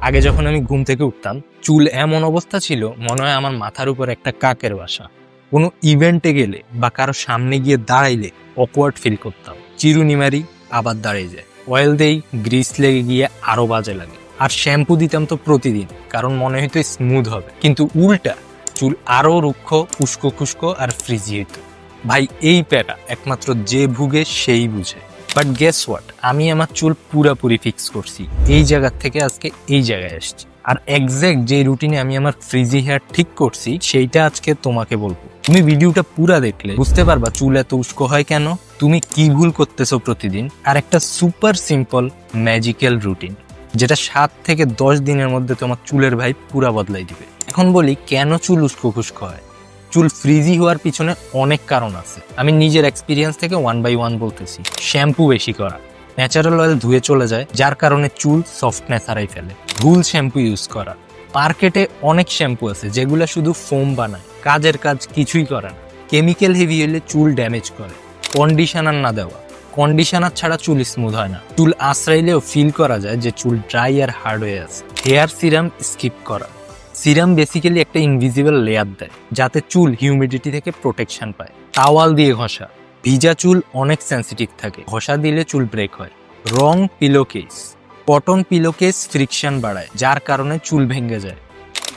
আগে যখন আমি ঘুম থেকে উঠতাম, চুল এমন অবস্থা ছিল, মনে হয় আমার মাথার উপর একটা কাকের বাসা। কোনো ইভেন্টে গেলে বা কারও সামনে গিয়ে দাঁড়াইলে অকওয়ার্ড ফিল করতাম। চিরুনি মারি আবার দাঁড়িয়ে যায়। অয়েল দেই গ্রিস লেগে গিয়ে আরও বাজে লাগে। আর শ্যাম্পু দিতাম তো প্রতিদিন, কারণ মনে হইতো স্মুথ হবে। কিন্তু উল্টা, চুল আরও রুক্ষ উস্কো খুস্কো আর ফ্রিজি হইতো। ভাই, এই প্যারা একমাত্র যে ভুগে সেই বুঝে। বাট গেস হোয়াট আমি আমার চুল পুরাপুরি ফিক্স করছি। এই জায়গার থেকে আজকে এই জায়গায় আসছি। আর এক্স্যাক্ট যে রুটিনে আমি আমার ফ্রিজি হেয়ার ঠিক করছি, সেইটা আজকে তোমাকে বলব। তুমি ভিডিওটা পুরা দেখলে বুঝতে পারবা চুল এত উস্কো হয় কেন? তুমি কি ভুল করতেছো প্রতিদিন? আর একটা সুপার সিম্পল ম্যাজিক্যাল রুটিন যেটা সাত থেকে দশ দিনের মধ্যে তোমার চুলের ভাই পুরা বদলাই দিবে। এখন বলি, কেন চুল উস্কো খুস্কো হয়? চুল ফ্রিজি হওয়ার পিছনে অনেক কারণ আছে। আমি নিজের এক্সপিরিয়েন্স থেকে ওয়ান বাই ওয়ান বলতেছি। শ্যাম্পু বেশি করা। ন্যাচারাল অয়েল ধুয়ে চলে যায়, যার কারণে চুল সফটনেস হারাই ফেলে। ভুল শ্যাম্পু ইউজ করা। মার্কেটে অনেক শ্যাম্পু আছে, যেগুলো শুধু ফোম বানায়। কাজের কাজ কিছুই করে না। কেমিক্যাল হেভি হলে চুল ড্যামেজ করে। কন্ডিশনার না দেওয়া। কন্ডিশনার ছাড়া চুল স্মুথ হয় না। চুল আশ্রাইলেও ফিল করা যায় যে চুল ড্রাই আর হার্ড হয়ে আছে। হেয়ার সিরাম স্কিপ করা। সিরাম বেসিক্যালি একটা ইনভিজিবল লেয়ার দেয়, যাতে চুল হিউমিডিটি থেকে প্রোটেকশন পায়। তাওয়াল দিয়ে ঘষা। ভিজা চুল অনেক সেন্সিটিভ থাকে। ঘষা দিলে চুল ব্রেক হয়। Wrong pillow case cotton pillow case friction বাড়ায়, যার কারণে চুল ভেঙে যায়।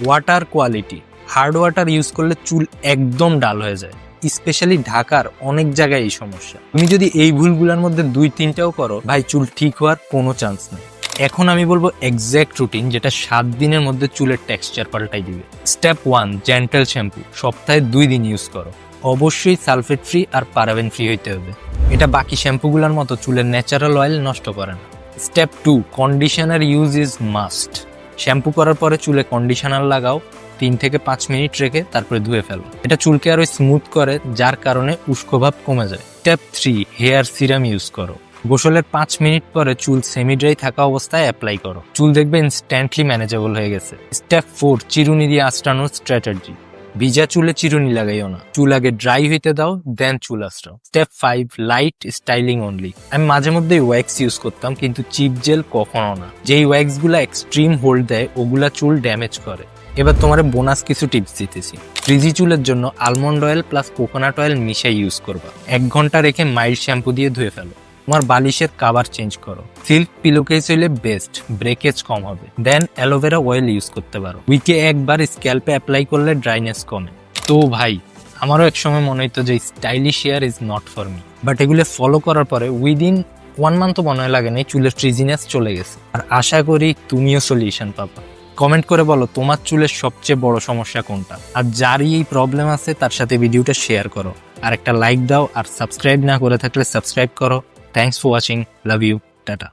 Water quality hard water use করলে চুল একদম ডাল হয়ে যায়। স্পেশালি ঢাকার অনেক জায়গায় এই সমস্যা। তুমি যদি এই ভুলগুলোর মধ্যে দুই তিনটাও করো, ভাই, চুল ঠিক হওয়ার কোনো চান্স নেই। এখন আমি বলব এক্স্যাক্ট রুটিন যেটা সাত দিনের মধ্যে চুলের টেক্সচার পাল্টাই দিবে। স্টেপ ওয়ান জেন্টাল শ্যাম্পু সপ্তাহে দুই দিন ইউজ করো। অবশ্যই সালফেট ফ্রি আর পারাবেন ফ্রি হইতে হবে। এটা বাকি শ্যাম্পুগুলোর মতো চুলের ন্যাচারাল অয়েল নষ্ট করে না। Step two conditioner use is must shampoo করার পরে চুলে কন্ডিশনার লাগাও, তিন থেকে পাঁচ মিনিট রেখে তারপরে ধুয়ে ফেলো। এটা চুলকে আরও স্মুথ করে, যার কারণে উস্কোভাব কমে যায়। Step three hair serum use করো। গোসলের পাঁচ মিনিট পরে চুল সেমি ড্রাই থাকা অবস্থায় অ্যাপ্লাই করো। চুল দেখবে ইনস্ট্যান্টলি ম্যানেজেবল হয়ে গেছে। স্টেপ ফোর চিরুনি দিয়ে আঁচড়ানোর স্ট্র্যাটার্জি ভিজা চুলে চিরুনি লাগাইও না। চুল আগে ড্রাই হইতে দাও দেন চুল আঁচড়াও। Step five light styling only আমি মাঝে মধ্যে ওয়্যাক্স ইউজ করতাম, কিন্তু চিপ জেল কখনো না। যেই ওয়্যাক্সগুলা এক্সট্রিম হোল্ড দেয়, ওগুলা চুল ড্যামেজ করে। এবার তোমার বোনাস কিছু টিপস দিতেছি। ফ্রিজি চুলের জন্য almond oil plus coconut oil মিশাই ইউজ করবা। এক ঘণ্টা রেখে মাইল্ড শ্যাম্পু দিয়ে ধুয়ে ফেলো। তোমার বালিশের কাভার চেঞ্জ করো। সিল্ক পিলোকেস হইলে বেস্ট ব্রেকেজ কম হবে। দেন অ্যালোভেরা অয়েল ইউজ করতে পারো। উইকে একবার স্ক্যাল্পে অ্যাপ্লাই করলে ড্রাইনেস কমে। তো ভাই, আমারও এক সময় মনে হতো যে stylish hair is not for me but এগুলো ফলো করার পরে উইদিন ওয়ান মান্থ মনে লাগে নাই, চুলের ট্রিজিনেস চলে গেছে। আর আশা করি তুমিও সলিউশন পাবা। কমেন্ট করে বলো, তোমার চুলের সবচেয়ে বড় সমস্যা কোনটা? আর যারই এই প্রবলেম আছে, তার সাথে ভিডিওটা শেয়ার করো। আর একটা লাইক দাও, আর সাবস্ক্রাইব না করে থাকলে সাবস্ক্রাইব করো। Thanks for watching. Love you. Tata.